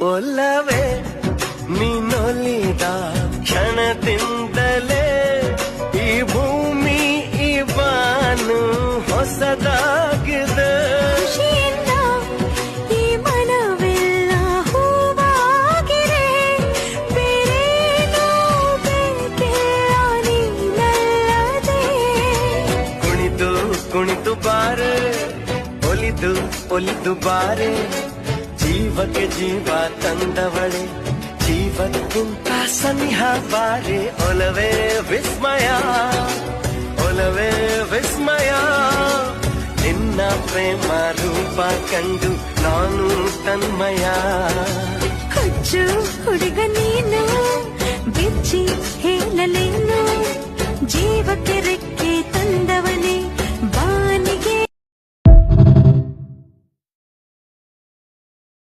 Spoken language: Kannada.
ಒಲ್ಲವೇ? ನೀನೊಲಿದ ಕ್ಷಣದಿಂದಲೇ ಈ ಭೂಮಿ ಈ ಬಾನು ಹೊಸದಾಗಿದೆ. ಕುಣಿದು ಕುಣಿದು ಬಾರೆ ಒಲಿದು ಒಲಿದು ಬಾರೆ. ಜೀವಕ್ಕೆ ಜೀವ ತಂದವಳೆ ಜೀವಕ್ಕಿಂತ ಸನಿಹ ಬಾರಿ. ಒಲವೇ ವಿಸ್ಮಯ ಒಲವೇ ವಿಸ್ಮಯ. ನಿನ್ನ ಪ್ರೇಮ ರೂಪ ಕಂಡು ನಾನು ತನ್ಮಯ. ಹುಚ್ಚು ಹುಡುಗ ನೀನು, ಬಿಚ್ಚಿ ಹೇಳಲೇನು, ಜೀವಕ್ಕೆ ರೆಕ್ಕೆ